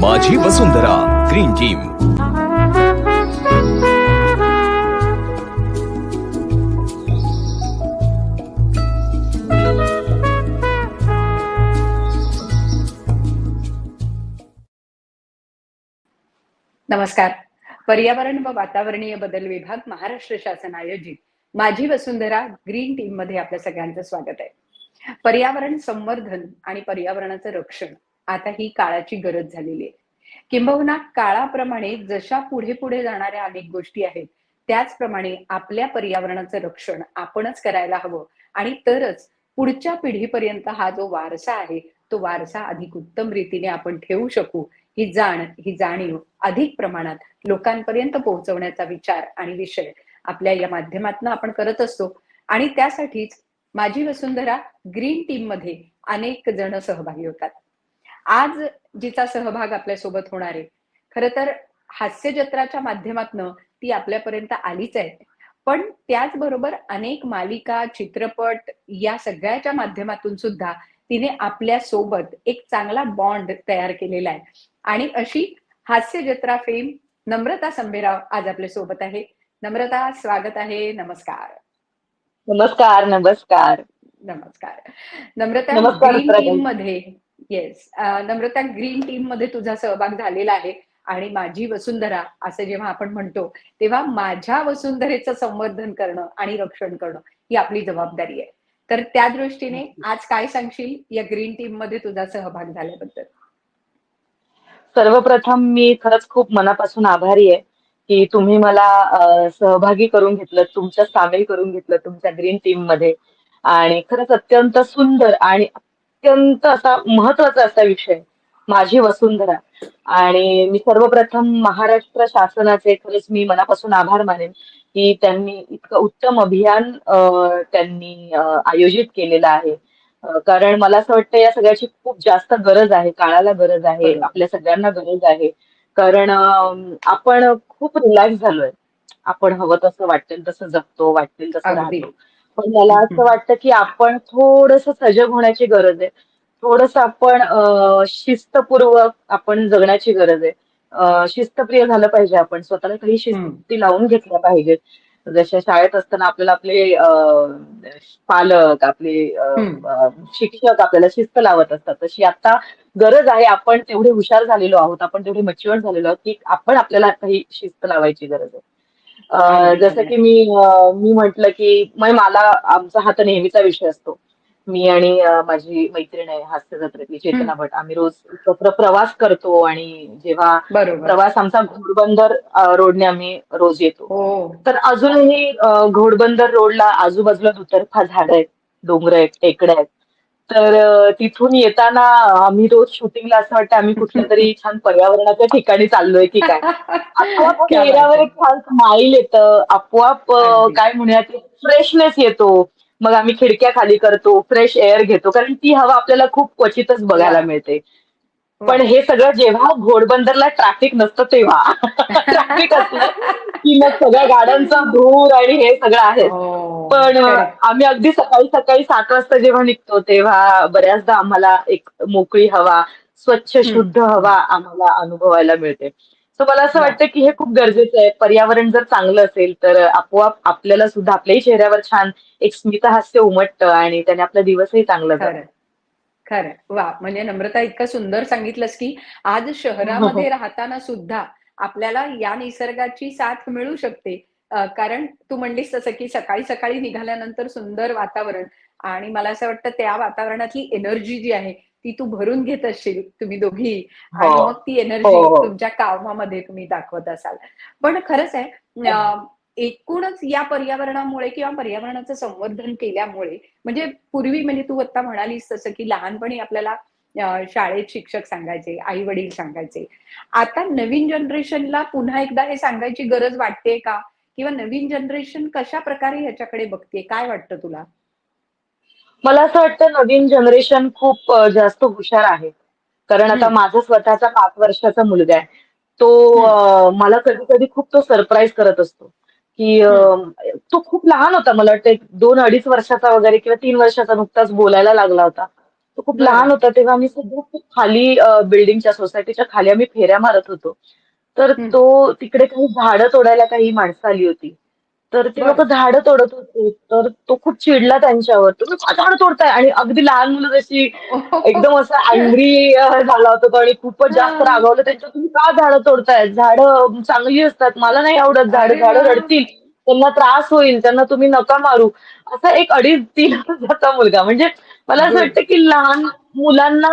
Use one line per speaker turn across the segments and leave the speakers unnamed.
माझी वसुंधरा green team.
नमस्कार. पर्यावरण व वातावरणीय बदल विभाग महाराष्ट्र शासन आयोजित माझी वसुंधरा ग्रीन टीममध्ये आपल्या सगळ्यांचं स्वागत आहे. पर्यावरण संवर्धन आणि पर्यावरणाचं रक्षण आता ही काळाची गरज झालेली आहे. किंबहुना काळाप्रमाणे जशा पुढे पुढे जाणाऱ्या अनेक गोष्टी आहेत त्याचप्रमाणे आपल्या पर्यावरणाचं रक्षण आपणच करायला हवं आणि तरच पुढच्या पिढीपर्यंत हा जो वारसा आहे तो वारसा अधिक उत्तम रीतीने आपण ठेवू शकू ही जाण ही जाणीव अधिक प्रमाणात लोकांपर्यंत पोहोचवण्याचा विचार आणि विषय आपल्या या माध्यमातून आपण करत असतो. आणि त्यासाठीच माझी वसुंधरा ग्रीन टीममध्ये अनेक जण सहभागी होतात. आज जिचा सहभाग आपल्यासोबत होणार आहे खर तर हास्य जत्राच्या माध्यमातनं ती आपल्यापर्यंत आलीच आहे. पण त्याचबरोबर अनेक मालिका चित्रपट या सगळ्याच्या माध्यमातून सुद्धा तिने आपल्यासोबत एक चांगला बॉन्ड तयार केलेला आहे. आणि अशी हास्य जत्रा फेम नम्रता संभेराव आज आपल्यासोबत आहे. नम्रता स्वागत आहे. नमस्कार.
नमस्कार नमस्कार.
नमस्कार. नम्रता ग्रीन. टीममध्ये. येस नम्रता ग्रीन टीममध्ये तुझा सहभाग झालेला आहे आणि माझी वसुंधरा असं जेव्हा आपण म्हणतो तेव्हा माझ्या वसुंधरेचं संवर्धन करणं आणि रक्षण करणं ही आपली जबाबदारी आहे. तर त्या दृष्टीने आज काय सांगशील या ग्रीन टीममध्ये तुझा सहभाग झाल्याबद्दल?
सर्वप्रथम मी खरंच खूप मनापासून आभारी आहे की तुम्ही मला सहभागी करून घेतलं तुमच्या सामील करून घेतलं तुमच्या ग्रीन टीममध्ये. आणि खरंच अत्यंत सुंदर आणि अत्यंत असा महत्त्वाचा असा विषय माझी वसुंधरा. आणि मी सर्वप्रथम महाराष्ट्र शासनाचे खरंच मी मनापासून आभार मानेन की त्यांनी इतकं उत्तम अभियान त्यांनी आयोजित केलेलं आहे. कारण मला असं वाटतं या सगळ्याची खूप जास्त गरज आहे काळाला गरज आहे. आपल्या सगळ्यांना गरज आहे. कारण आपण खूप रिलॅक्स झालोय. आपण हवं तसं वाटेल तसं जगतो वाटेल तसं. राहतो. पण मला असं. वाटतं की आपण थोडस सजग होण्याची गरज आहे. थोडस आपण शिस्तपूर्वक आपण जगण्याची गरज आहे. शिस्तप्रिय झालं पाहिजे आपण. स्वतःला काही शिस्ती लावून घेतल्या पाहिजेत. जशा शाळेत असताना आपल्याला आपले पालक आपले शिक्षक आपल्याला शिस्त लावत असतात. तशी आता गरज आहे आपण तेवढे हुशार झालेलो आहोत आपण तेवढे मच्युअर झालेलो आहोत की आपण आपल्याला काही शिस्त लावायची गरज आहे. जसं की मी मी म्हंटल की मला आमचा हा तर नेहमीचा विषय असतो. मी आणि माझी मैत्रीण आहे हास्य जत्रेतली चेतना भट. आम्ही रोज एकत्र प्रवास करतो आणि जेव्हा प्रवास आमचा घोडबंदर रोडने आम्ही रोज येतो.
हो.
तर अजूनही घोडबंदर रोडला आजूबाजूला दुतर्फा झाड आहेत डोंगर आहेत टेकड्या आहेत. तर तिथून येताना आम्ही रोज शूटिंगला असं वाटतं आम्ही कुठल्या तरी छान पर्यावरणाच्या ठिकाणी चाललोय की काय? आपोआप चेहऱ्यावर. एक छान स्माईल येतं आपोआप. काय म्हणूयात फ्रेशनेस येतो. मग आम्ही खिडक्या खाली करतो फ्रेश एअर घेतो. कारण ती हवा आपल्याला खूप क्वचितच बघायला. मिळते. पण हे सगळं जेव्हा घोडबंदरला ट्रॅफिक नसतं तेव्हा. ट्रॅफिक असलं की मग सगळ्या गाड्यांचा धूर आणि हे सगळं आहे.
हो,
पण. आम्ही अगदी सकाळी सकाळी सात वाजता जेव्हा निघतो तेव्हा बऱ्याचदा आम्हाला एक मोकळी हवा स्वच्छ शुद्ध हवा आम्हाला अनुभवायला मिळते. सो मला असं. वाटतं की हे खूप गरजेचं आहे. पर्यावरण जर चांगलं असेल तर आपोआप आपल्याला सुद्धा आपल्याही चेहऱ्यावर छान एक स्मितहास्य उमटतं आणि त्याने आपला दिवसही चांगला
खरं. खरं. वा म्हणजे नम्रता इतकं सुंदर सांगितलंस की आज शहरामध्ये राहताना सुद्धा आपल्याला या निसर्गाची साथ मिळू शकते. कारण तू म्हणलीस तसं की सकाळी सकाळी निघाल्यानंतर सुंदर वातावरण आणि मला असं वाटतं त्या वातावरणातली एनर्जी जी आहे ती तू भरून घेत असशील तुम्ही दोघी. आणि
हो.
मग ती एनर्जी
हो, हो.
तुमच्या कामामध्ये तुम्ही दाखवत असाल. पण खरंच आहे एकूणच या पर्यावरणामुळे किंवा पर्यावरणाचं संवर्धन केल्यामुळे म्हणजे पूर्वी म्हणजे तू आता म्हणालीस तसं की लहानपणी आपल्याला शाळेत शिक्षक सांगायचे आई वडील सांगायचे. आता नवीन जनरेशनला पुन्हा एकदा हे सांगायची गरज वाटते का? किंवा नवीन जनरेशन कशा प्रकारे ह्याच्याकडे बघते काय वाटतं तुला?
मला असं वाटतं नवीन जनरेशन खूप जास्त हुशार आहे. कारण आता. माझा स्वतःचा पाच वर्षाचा मुलगा आहे. तो मला कधी कधी खूप तो सरप्राईज करत असतो. की तो खूप लहान होता. मला वाटतं दोन अडीच वर्षाचा वगैरे किंवा तीन वर्षाचा नुकताच बोलायला लागला होता. तो खूप. लहान होता तेव्हा आम्ही सगळं खूप खाली बिल्डिंगच्या सोसायटीच्या खाली आम्ही फेऱ्या मारत होतो. तर. तो तिकडे काही झाडं तोडायला काही माणसं आली होती. तर ते. लोक झाडं तोडत होते. तर तो खूप चिडला त्यांच्यावर. तुम्ही का झाडं तोडताय? आणि अगदी लहान मुलं जशी एकदम असं अँग्री झाला होता तो आणि खूपच जास्त. रागावलं त्यांच्या तुम्ही का झाडं तोडताय? झाडं चांगली असतात. मला नाही आवडत. झाडं झाडं. रडतील. त्यांना त्रास होईल. त्यांना तुम्ही नका मारू. असा एक अडीच तीन वर्षाचा मुलगा. म्हणजे मला असं. वाटतं की लहान मुलांना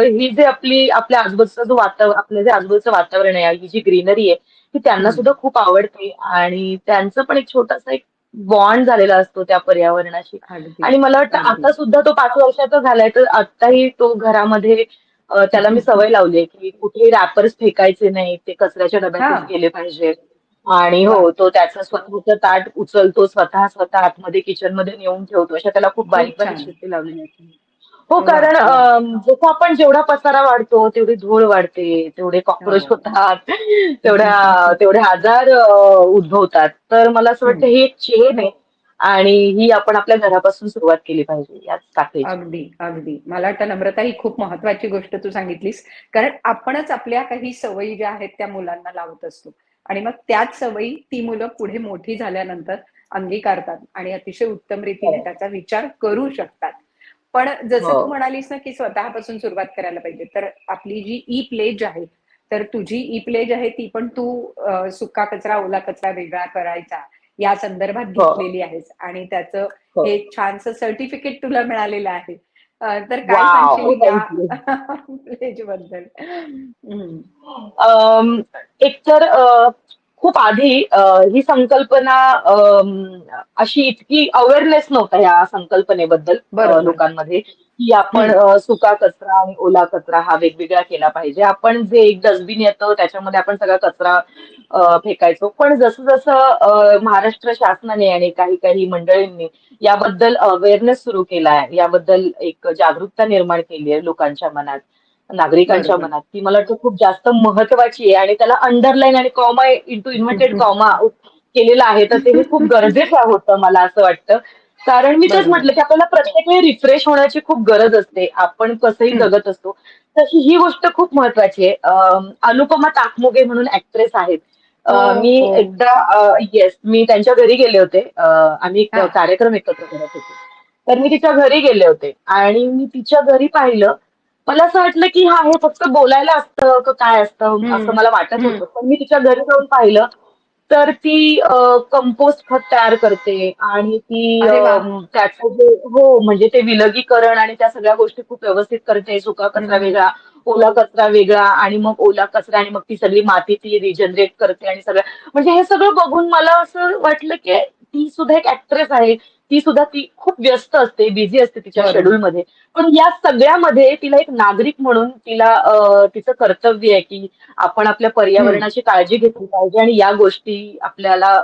ही जे आपली आपल्या आजूबाजूचं जो वातावरण आपलं जे आजूबाजूचं वातावरण आहे ही जी ग्रीनरी आहे ती त्यांना. सुद्धा खूप आवडते आणि त्यांचं पण एक छोटासा एक बॉन्ड झालेला असतो त्या पर्यावरणाशी आणि मला वाटतं. आता सुद्धा तो पाच वर्षाचा झालाय तर आताही तो घरामध्ये त्याला मी सवय लावली आहे की कुठेही रॅपर्स फेकायचे नाही ते कचऱ्याच्या. डब्यातच गेले पाहिजे आणि. हो तो त्याचं स्वतःचं ताट उचलतो स्वतः स्वतः आतमध्ये किचनमध्ये नेऊन ठेवतो अशा त्याला खूप बारीक बारीक. शिस्ती लावलेली आहेत हो कारण जसं आपण जेवढा पसारा वाढतो तेवढी धूळ वाढते तेवढे कॉक्रोच
हो.
होतात तेवढ्या तेवढे आजार उद्भवतात तर मला असं वाटतं. ही एक चेन आहे आणि ही आपण आपल्या घरापासून सुरुवात केली पाहिजे याच
अगदी अगदी मला वाटतं नम्रता ही खूप महत्वाची गोष्ट तू सांगितलीस कारण आपणच आपल्या काही सवयी ज्या आहेत त्या मुलांना लावत असतो आणि मग त्याच सवयी ती मुलं पुढे मोठी झाल्यानंतर अंगीकारतात आणि अतिशय उत्तम रीतीने
हो.
त्याचा विचार करू शकतात पण जसं
हो.
तू म्हणालीस ना की स्वतःपासून सुरुवात करायला पाहिजे तर आपली जी ई प्लेज आहे तर तुझी ई प्लेज आहे ती पण तू सुका कचरा ओला कचरा वेगळा करायचा या संदर्भात
हो.
घेतलेली आहेस आणि त्याचं
हो.
हे छानसं सर्टिफिकेट तुला मिळालेलं आहे तर काय सांगशील
प्लेजबद्दल एकतर अ, खूप आधी ही संकल्पना अशी इतकी अवेअरनेस नव्हता या संकल्पनेबद्दल. लोकांमध्ये की आपण सुका कचरा आणि ओला कचरा हा वेगवेगळा केला पाहिजे. आपण जे एक डस्टबिन येतं त्याच्यामध्ये आपण सगळा कचरा फेकायचो. पण जसं जसं महाराष्ट्र शासनाने आणि काही काही मंडळींनी याबद्दल अवेअरनेस सुरू केला आहे याबद्दल एक जागरूकता निर्माण केली आहे लोकांच्या मनात नागरिकांच्या. मनात ती मला वाटतं खूप जास्त महत्वाची आहे आणि त्याला अंडरलाईन आणि कॉमा इंटू इन्व्हर्टेड कॉमा केलेलं आहे तर ते खूप गरजेचं होतं मला असं वाटतं कारण मी तेच. म्हटलं की आपल्याला प्रत्येक वेळी रिफ्रेश होण्याची खूप गरज असते आपण कसंही. जगत असतो तशी ही गोष्ट खूप महत्वाची आहे अनुपमा ताकमोगे म्हणून ऍक्ट्रेस आहेत
हो,
मी
हो.
एकदा येस मी त्यांच्या घरी गेले होते आम्ही. कार्यक्रम एकत्र करत होतो तर मी तिच्या घरी गेले होते आणि मी तिच्या घरी पाहिलं मला असं वाटलं की हा हे फक्त बोलायला असतं का काय असतं. असं मला वाटत. होतं पण मी तिच्या घरी जाऊन पाहिलं तर ती कंपोस्ट खत तयार करते आणि ती त्याचं जे हो म्हणजे ते विलगीकरण आणि त्या सगळ्या गोष्टी खूप व्यवस्थित करते सुका कचरा. वेगळा ओला कचरा वेगळा आणि मग ओला कचरा आणि मग ती सगळी माती ती रिजनरेट करते आणि सगळं. म्हणजे हे सगळं बघून मला असं वाटलं की ती सुद्धा एक ऍक्ट्रेस आहे. ती सुद्धा ती खूप व्यस्त असते बिझी असते तिच्या
बरोबर.
शेड्यूल मध्ये. पण या सगळ्यामध्ये तिला एक नागरिक म्हणून तिला तिचं कर्तव्य आहे की आपण आपल्या पर्यावरणाची काळजी घेतली पाहिजे आणि या गोष्टी आपल्याला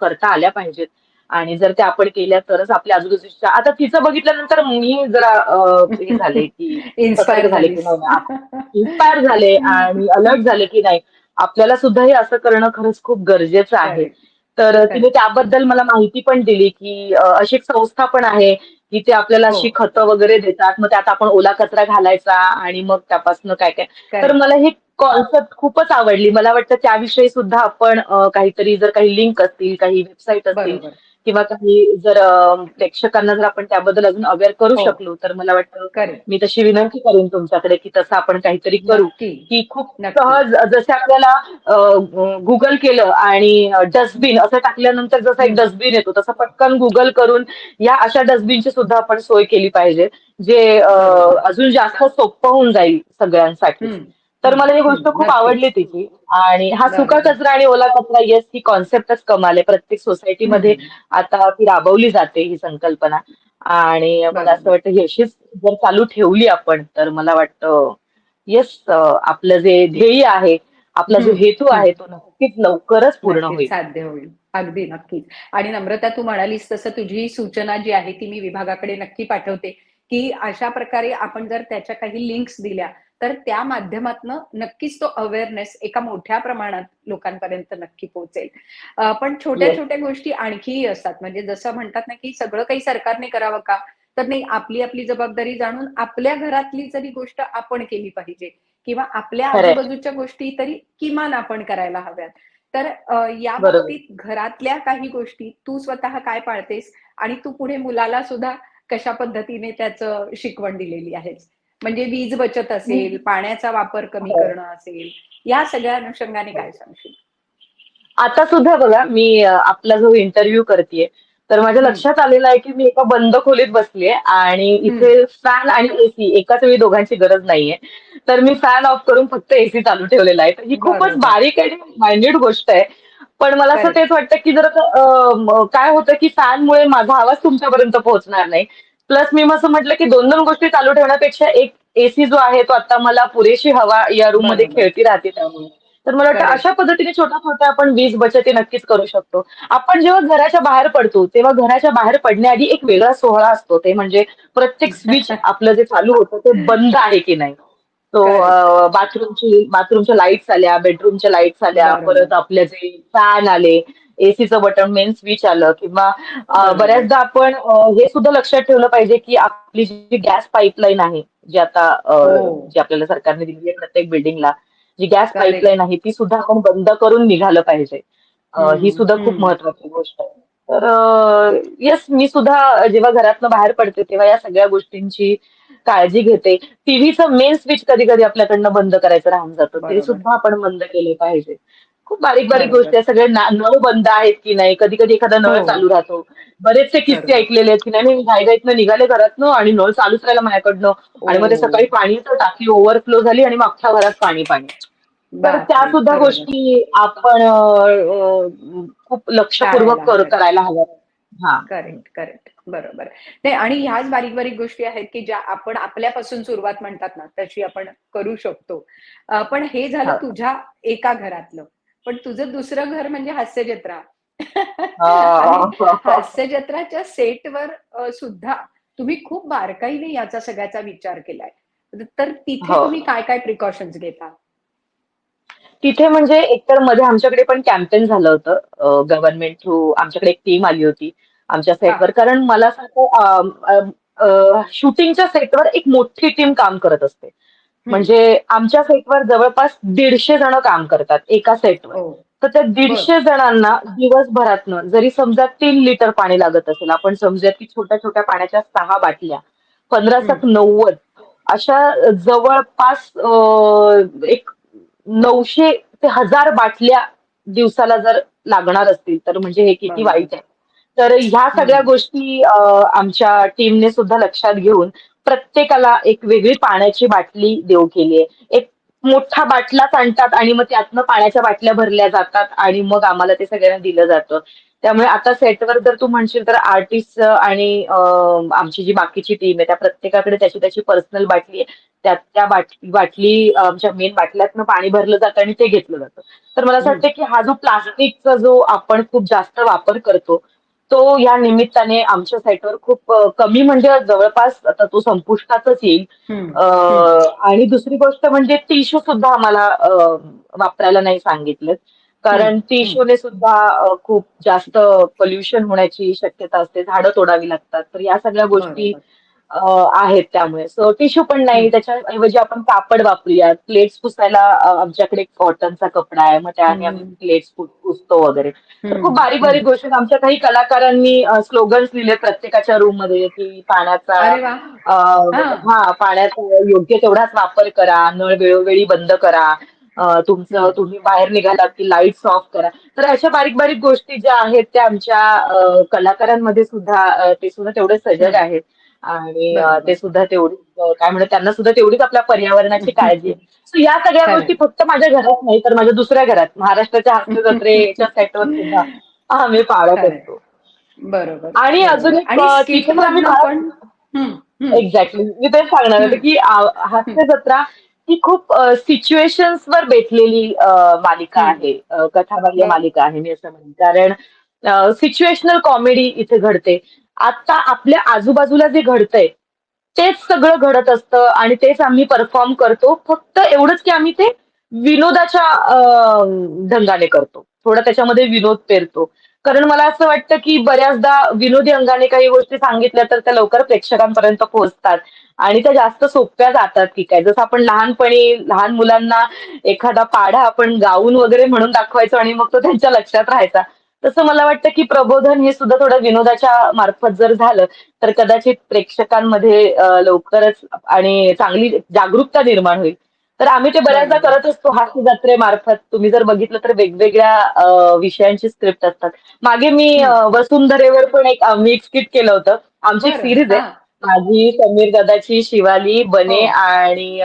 करता आल्या पाहिजेत. आणि जर त्या आपण केल्या तरच आपल्या आजूबाजूच्या आता तिचं बघितल्यानंतर मी जरा हे झाले की
इन्स्पायर
झाले की इन्स्पायर झाले आणि अलर्ट झाले की नाही आपल्याला सुद्धा हे असं करणं खरंच खूप गरजेचं आहे. तर तिने. त्याबद्दल मला माहिती पण दिली की अशी एक संस्था पण आहे की ते आपल्याला
हो.
अशी खतं वगैरे देतात मग त्यात आपण ओला कचरा घालायचा आणि मग त्यापासून काय काय तर. मला ही कॉन्सेप्ट खूपच आवडली मला वाटतं त्याविषयी सुद्धा आपण काहीतरी जर काही लिंक असतील काही वेबसाईट असतील किंवा काही जर प्रेक्षकांना जर आपण त्याबद्दल अजून अवेअर करू
हो.
शकलो तर मला वाटतं मी तशी विनंती करेन तुमच्याकडे की तसं आपण काहीतरी करू की खूप. सहज जसे आपल्याला गुगल केलं आणि डस्टबिन असं टाकल्यानंतर जसं एक. डस्टबिन येतो तसं पटकन गुगल करून या अशा डस्टबिनची सुद्धा आपण सोय केली पाहिजे जे. अजून जास्त सोपं होऊन जाईल सगळ्यांसाठी. तर मला ही गोष्ट. खूप. आवडली तिची आणि हा सुका. कचरा आणि ओला कचरा येस ही कॉन्सेप्टच कमाल आहे प्रत्येक सोसायटीमध्ये. आता ती राबवली जाते ही संकल्पना आणि मला असं. वाटतं ही अशीच जर चालू ठेवली आपण तर मला वाटतं येस आपलं जे ध्येय आहे आपला जो. हेतू. आहे तो नक्कीच लवकरच पूर्ण होईल
साध्य होईल अगदी नक्कीच आणि नम्रता तू म्हणालीस तसं तुझी सूचना जी आहे ती मी विभागाकडे नक्की पाठवते की अशा प्रकारे आपण जर त्याच्या काही लिंक्स दिल्या तर त्या माध्यमातनं नक्कीच तो अवेअरनेस एका मोठ्या प्रमाणात लोकांपर्यंत नक्की पोहोचेल पण छोट्या. छोट्या गोष्टी आणखीही असतात म्हणजे जसं म्हणतात ना की सगळं काही सरकारने करावं का तर नाही आपली आपली जबाबदारी जाणून आपल्या घरातली जरी गोष्ट आपण केली पाहिजे किंवा आपल्या. आजूबाजूच्या गोष्टी तरी किमान आपण करायला हव्यात तर या. बाबतीत घरातल्या काही गोष्टी तू स्वतः काय पाळतेस आणि तू पुढे मुलाला सुद्धा कशा पद्धतीने त्याचं शिकवण दिलेली आहेस म्हणजे वीज बचत असेल पाण्याचा वापर कमी
हो.
करणं असेल या सगळ्या अनुषंगाने काय सांगशील
आता सुद्धा बघा मी आपला जो इंटरव्ह्यू करतेय तर माझ्या. लक्षात आलेलं आहे की मी एका बंद खोलीत बसलीये आणि इथे फॅन आणि एसी एकाच वेळी दोघांची गरज नाहीये तर मी फॅन ऑफ करून फक्त एसी चालू ठेवलेला आहे तर ही खूपच. बारीक आणि मायन्यूट गोष्ट आहे पण मला असं. तेच वाटतं की जर काय होतं की फॅनमुळे माझा आवाज तुमच्यापर्यंत पोहोचणार नाही प्लस मी असं म्हटलं की दोन दोन गोष्टी चालू ठेवण्यापेक्षा एक एसी जो आहे तो आता मला पुरेशी हवा या
रूममध्ये.
खेळती राहते त्यामुळे तर मला वाटतं. अशा पद्धतीने छोट्या छोट्या आपण वीज बचती नक्कीच करू शकतो आपण जेव्हा घराच्या बाहेर पडतो तेव्हा घराच्या बाहेर पडण्याआधी एक वेगळा सोहळा असतो ते म्हणजे प्रत्येक स्विच आपलं जे चालू होतं ते बंद आहे की नाही तो. बाथरूमची बाथरूमच्या लाईट्स आल्या बेडरूमच्या लाईट्स आल्या. परत आपले जे फॅन आले एसीचं बटन मेन स्विच आलं किंवा. बऱ्याचदा आपण हे सुद्धा लक्षात ठेवलं पाहिजे की आपली जी गॅस पाईपलाईन आहे जी आता
हो.
जी आपल्याला सरकारने दिली आहे प्रत्येक बिल्डिंगला जी गॅस. पाईपलाईन आहे ती सुद्धा आपण बंद करून निघालं पाहिजे ही सुद्धा खूप. महत्वाची गोष्ट आहे तर येस मी सुद्धा जेव्हा घरातनं बाहेर पडते तेव्हा या सगळ्या गोष्टींची काळजी घेते टीव्हीचं मेन स्विच कधी कधी आपल्याकडनं बंद करायचं राहून जातं ते. सुद्धा आपण बंद केले पाहिजे खूप बारीक बारीक. गोष्टी आहेत सगळे नळ बंद आहेत की नाही कधी कधी एखादा नळ
हो.
चालू राहतो बरेचसे किस्से. ऐकलेले आहेत की नाही मी घाईघाईतनं निघाले घरातनं आणि नळ चालूच राहिला माझ्याकडनं आणि मग ते
ओ.
सकाळी पाणी तर टाकी ओव्हरफ्लो झाली आणि मग अख्ख्या घरात पाणी पाणी तर त्या. सुद्धा. गोष्टी आपण खूप लक्षपूर्वक
हव्यात.
करायला हव्या हा
करेक्ट करेक्ट बरोबर नाही आणि ह्याच बारीक बारीक गोष्टी आहेत की ज्या आपण आपल्यापासून सुरुवात म्हणतात ना तशी आपण करू शकतो पण हे झालं
हा.
तुझ्या एका घरातलं पण तुझं दुसरं घर म्हणजे हास्य जत्रा. हास्य जत्राच्या सेटवर सुद्धा तुम्ही खूप बारकाईने याचा सगळ्याचा विचार केलाय. तर तिथे
हो.
तुम्ही काय काय प्रिकॉशन्स घेता?
तिथे म्हणजे एकतरमध्ये आमच्याकडे पण कॅम्पेन झालं होतं गव्हर्नमेंट थ्रू आमच्याकडे एक टीम आली होती आमच्या सेटवर कारण मला सांगतो शूटिंगच्या सेटवर एक मोठी टीम काम करत असते. म्हणजे आमच्या सेटवर जवळपास दीडशे जण काम करतात एका सेटवर
हो.
तर त्या दीडशे जणांना दिवसभरातनं जरी समजा तीन लिटर पाणी लागत असेल आपण समजूयात की छोट्या छोट्या पाण्याच्या सहा बाटल्या पंधरा सात नव्वद अशा जवळपास एक नऊशे ते हजार बाटल्या दिवसाला जर लागणार असतील तर म्हणजे हे किती. वाईट आहे. तर ह्या सगळ्या. गोष्टी आमच्या टीमने सुद्धा लक्षात घेऊन प्रत्येकाला एक वेगळी पाण्याची बाटली देऊ केली आहे. एक मोठा बाटलाच आणतात आणि मग त्यातनं पाण्याच्या बाटल्या भरल्या जातात आणि मग आम्हाला ते सगळ्यांना दिलं जातं. त्यामुळे आता सेटवर जर तू म्हणशील तर आर्टिस्ट आणि आमची जी बाकीची टीम आहे त्या प्रत्येकाकडे त्याची त्याची पर्सनल बाटली आहे. त्या त्या बाटली बाटली आमच्या मेन बाटल्यातनं पाणी भरलं जातं आणि ते घेतलं जातं. तर मला असं वाटतं की हा जो प्लास्टिकचा जो आपण खूप जास्त वापर करतो तो या निमित्ताने आमच्या साईटवर खूप कमी म्हणजे जवळपास आता तो संपुष्टातच येईल. आणि दुसरी गोष्ट म्हणजे टिश्यू सुद्धा आम्हाला वापरायला नाही सांगितलं कारण. टिश्यूने सुद्धा खूप जास्त पोल्युशन होण्याची शक्यता असते. झाडं तोडावी लागतात. तर या सगळ्या गोष्टी आहेत त्यामुळे सो टिश्यू पण नाही त्याच्याऐवजी आपण कापड वापरूया प्लेट्स पुसायला आमच्याकडे कॉटनचा कपडा आहे मग त्याने आम्ही. प्लेट्स पुसतो वगैरे तर. खूप बारीक बारीक गोष्टी. आमच्या काही कलाकारांनी स्लोगन्स लिहिले प्रत्येकाच्या रूममध्ये की पाण्याचा
हा.
पाण्याचा योग्य तेवढाच वापर करा नळ वेळोवेळी बंद करा तुमचं. तुम्ही बाहेर निघालात की लाईट्स ऑफ करा तर अशा बारीक बारीक गोष्टी ज्या आहेत त्या आमच्या कलाकारांमध्ये सुद्धा ते सुद्धा तेवढे सजग. आहेत आणि. ते सुद्धा तेवढी काय म्हणतात त्यांना सुद्धा तेवढीच आपल्या पर्यावरणाची काळजी आहे सो या सगळ्या. गोष्टी फक्त माझ्या घरात नाही तर माझ्या दुसऱ्या घरात महाराष्ट्राच्या हास्य जत्रेच्या सेटवर सुद्धा आम्ही पाळत. असतो
बरोबर
आणि. अजून एक,
आणि
अं,
skit
तिथे पण आम्ही
मधनं
फार-
पण हम्म, हम्म.
एक्झॅक्टली मी तेच सांगणार होते. की हास्य जत्रा ही खूप सिच्युएशन्स वर बेतलेली मालिका. आहे कथाबाह्य. मालिका आहे मी असं म्हणेन कारण सिच्युएशनल कॉमेडी इथे घडते आता आपल्या आजूबाजूला जे घडतंय तेच सगळं घडत असतं आणि तेच आम्ही परफॉर्म करतो. फक्त एवढंच की आम्ही ते विनोदाच्या ढंगाने करतो. थोडं त्याच्यामध्ये विनोद पेरतो. कारण मला असं वाटतं की बऱ्याचदा विनोदी अंगाने काही गोष्टी सांगितल्या तर त्या लवकर प्रेक्षकांपर्यंत पोहोचतात. आणि त्या जास्त सोप्या जातात की काय. जसं आपण लहानपणी लहान मुलांना एखादा पाढा आपण गाऊन वगैरे म्हणून दाखवायचो आणि मग तो त्यांच्या लक्षात राहायचा. तसं मला वाटतं की प्रबोधन हे सुद्धा थोडं विनोदाच्या मार्फत जर झालं तर कदाचित प्रेक्षकांमध्ये लवकरच आणि चांगली जागरूकता निर्माण होईल. तर आम्ही ते बऱ्याचदा. करत असतो हास्य जत्रेमार्फत तुम्ही जर बघितलं तर वेगवेगळ्या विषयांची स्क्रिप्ट असतात. मागे मी वसुंधरेवर पण एक आम्ही एक स्किट केलं होतं. आमची एक सिरीज आहे. माझी समीर दादाची शिवाली बने
हो.
आणि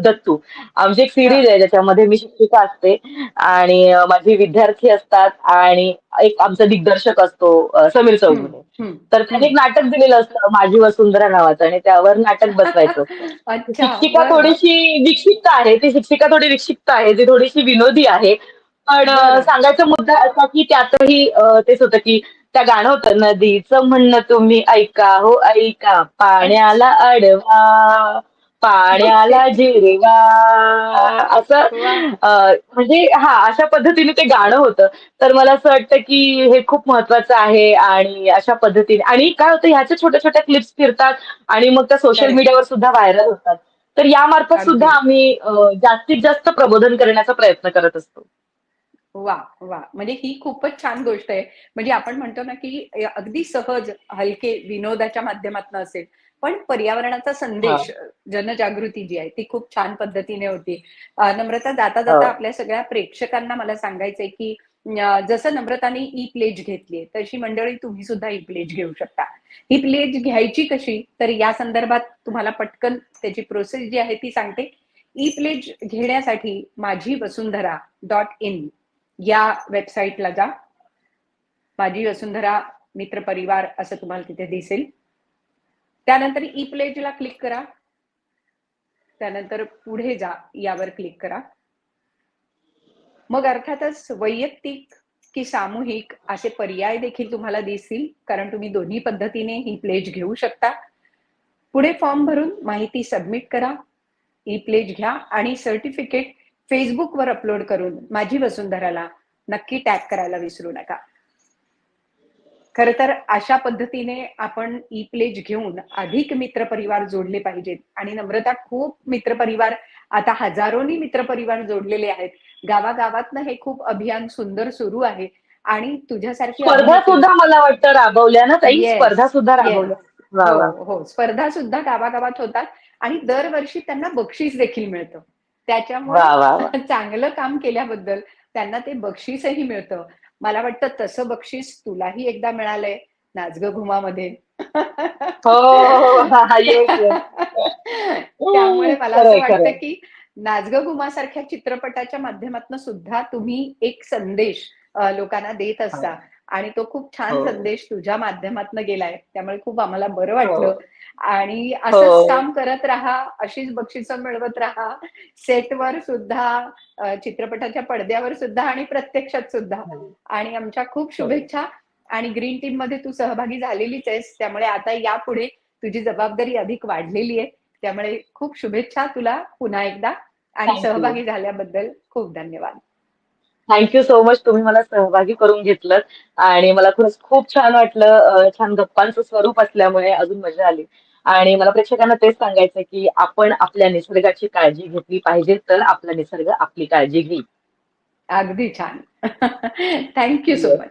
दत्तू आमची एक सिरीज आहे ज्याच्यामध्ये मी शिक्षिका असते आणि माझे विद्यार्थी असतात आणि एक आमचा दिग्दर्शक असतो समीर चौगुले
हम्म.
तर त्याने एक नाटक दिलेलं असतं माझी वसुंधरा नावाचं आणि त्यावर नाटक बसवायचं शिक्षिका. थोडीशी विक्षिप्त आहे ती शिक्षिका थोडी विक्षिप्त आहे ती थोडीशी विनोदी आहे पण. सांगायचा मुद्दा असा की त्यातही तेच होतं की त्या गाणं होतं नदीचं म्हणणं तुम्ही ऐका हो ऐका पाण्याला अडवा पाण्याला जिरवा असं म्हणजे हा अशा पद्धतीने ते गाणं होतं तर मला असं वाटतं की हे खूप महत्वाचं आहे आणि अशा पद्धतीने आणि काय होतं ह्याच्या छोट्या छोट्या क्लिप्स फिरतात आणि मग त्या सोशल. मीडियावर सुद्धा व्हायरल होतात तर यामार्फत. सुद्धा आम्ही जास्तीत जास्त प्रबोधन करण्याचा प्रयत्न करत असतो
वा वा. म्हणजे ही खूपच छान गोष्ट आहे. म्हणजे आपण म्हणतो ना की अगदी सहज हलके विनोदाच्या माध्यमातून असेल. पण पर्यावरणाचा संदेश जनजागृती जी आहे ती खूप छान पद्धतीने होती. नम्रता जाता जाता. आपल्या सगळ्या प्रेक्षकांना मला सांगायचंय की जसं नम्रताने ई प्लेज घेतली तशी मंडळी तुम्ही सुद्धा ई प्लेज घेऊ शकता. ही प्लेज घ्यायची कशी? तर या संदर्भात तुम्हाला पटकन त्याची प्रोसेस जी आहे ती सांगते. ई प्लेज घेण्यासाठी माझी वसुंधरा डॉट इन या वेबसाईटला जा. माझी वसुंधरा मित्र परिवार असं तुम्हाला तिथे दिसेल. त्यानंतर ई प्लेजला क्लिक करा. त्यानंतर पुढे जा यावर क्लिक करा. मग अर्थातच वैयक्तिक की सामूहिक असे पर्याय देखील तुम्हाला दिसतील कारण तुम्ही दोन्ही पद्धतीने ही प्लेज घेऊ शकता. पुढे फॉर्म भरून माहिती सबमिट करा. ई प्लेज घ्या आणि सर्टिफिकेट फेसबुकवर अपलोड करून माझी वसुंधराला नक्की टॅग करायला विसरू नका. खर तर अशा पद्धतीने आपण ई प्लेज घेऊन अधिक मित्रपरिवार जोडले पाहिजेत. आणि नम्रता खूप मित्रपरिवार आता हजारोनी मित्रपरिवार जोडलेले आहेत. गावागावातनं हे खूप अभियान सुंदर सुरू आहे. आणि तुझ्यासारखी
स्पर्धा सुद्धा मला वाटतं राबवल्या ना ताई. स्पर्धा सुद्धा. राबवल्या.
हो हो. स्पर्धा सुद्धा गावागावात होतात. आणि दरवर्षी त्यांना बक्षीस देखील मिळतं. त्याच्यामुळे चांगलं काम केल्याबद्दल त्यांना ते बक्षीसही मिळतं. मला वाटतं तसं बक्षीस तुलाही एकदा मिळालंय नाचग घुमामध्ये.
हो हो, हा.
त्यामुळे मला असं वाटतं. की नाचग घुमा सारख्या चित्रपटाच्या माध्यमातून सुद्धा तुम्ही एक संदेश लोकांना देत असता. आणि तो खूप छान
हो.
संदेश तुझ्या माध्यमातून गेलाय त्यामुळे खूप आम्हाला बरं वाटलं.
हो.
आणि
हो.
असंच काम करत राहा अशीच बक्षिसं मिळवत राहा. सेटवर सुद्धा चित्रपटाच्या पडद्यावर सुद्धा आणि प्रत्यक्षात सुद्धा. आणि आमच्या खूप शुभेच्छा. आणि ग्रीन टीममध्ये तू सहभागी झालेलीच आहेस त्यामुळे आता यापुढे तुझी जबाबदारी अधिक वाढलेली आहे. त्यामुळे खूप शुभेच्छा तुला पुन्हा एकदा. आणि. सहभागी झाल्याबद्दल खूप धन्यवाद.
Thank you so much. तुम्ही मला सहभागी करून घेतलं आणि मला खरंच खूप छान वाटलं छान गप्पांचं स्वरूप असल्यामुळे अजून मजा आली. आणि मला प्रेक्षकांना तेच सांगायचं की आपण आपल्या निसर्गाची काळजी घेतली पाहिजे तर आपला निसर्ग आपली काळजी घेईल.
अगदी छान. Thank you so much.